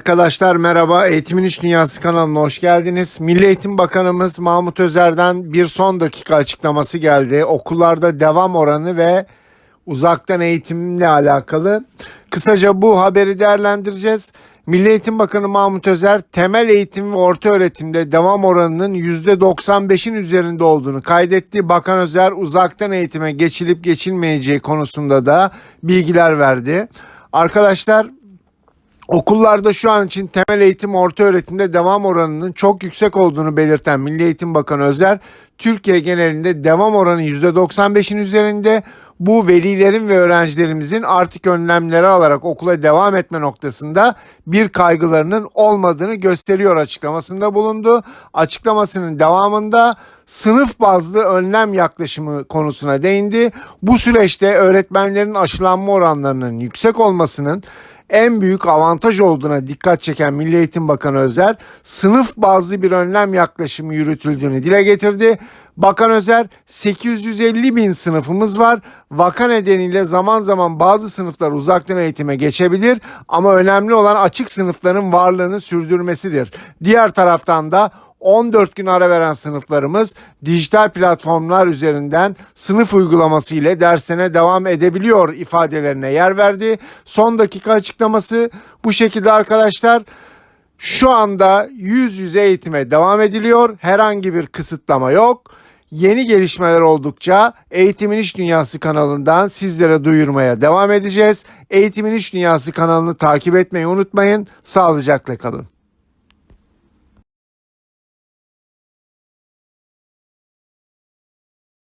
Arkadaşlar merhaba. Eğitimin İş Dünyası kanalına hoş geldiniz. Milli Eğitim Bakanımız Mahmut Özer'den bir son dakika açıklaması geldi. Okullarda devam oranı ve uzaktan eğitimle alakalı. Kısaca bu haberi değerlendireceğiz. Milli Eğitim Bakanı Mahmut Özer temel eğitim ve orta öğretimde devam oranının %95'in üzerinde olduğunu kaydetti. Bakan Özer uzaktan eğitime geçilip geçilmeyeceği konusunda da bilgiler verdi. Arkadaşlar Okullarda şu an için temel eğitim orta öğretimde devam oranının çok yüksek olduğunu belirten Milli Eğitim Bakanı Özer, Türkiye genelinde devam oranı %95'in üzerinde bu velilerin ve öğrencilerimizin artık önlemleri alarak okula devam etme noktasında bir kaygılarının olmadığını gösteriyor açıklamasında bulundu. Açıklamasının devamında sınıf bazlı önlem yaklaşımı konusuna değindi. Bu süreçte öğretmenlerin aşılanma oranlarının yüksek olmasının en büyük avantaj olduğuna dikkat çeken Milli Eğitim Bakanı Özer, sınıf bazlı bir önlem yaklaşımı yürütüldüğünü dile getirdi. Bakan Özer, 850 bin sınıfımız var. Vaka nedeniyle zaman zaman bazı sınıflar uzaktan eğitime geçebilir ama önemli olan açık sınıfların varlığını sürdürmesidir. Diğer taraftan da 14 gün ara veren sınıflarımız dijital platformlar üzerinden sınıf uygulaması ile dersine devam edebiliyor ifadelerine yer verdi. Son dakika açıklaması bu şekilde arkadaşlar. Şu anda yüz yüze eğitime devam ediliyor. Herhangi bir kısıtlama yok. Yeni gelişmeler oldukça Eğitimin İş Dünyası kanalından sizlere duyurmaya devam edeceğiz. Eğitimin İş Dünyası kanalını takip etmeyi unutmayın. Sağlıcakla kalın.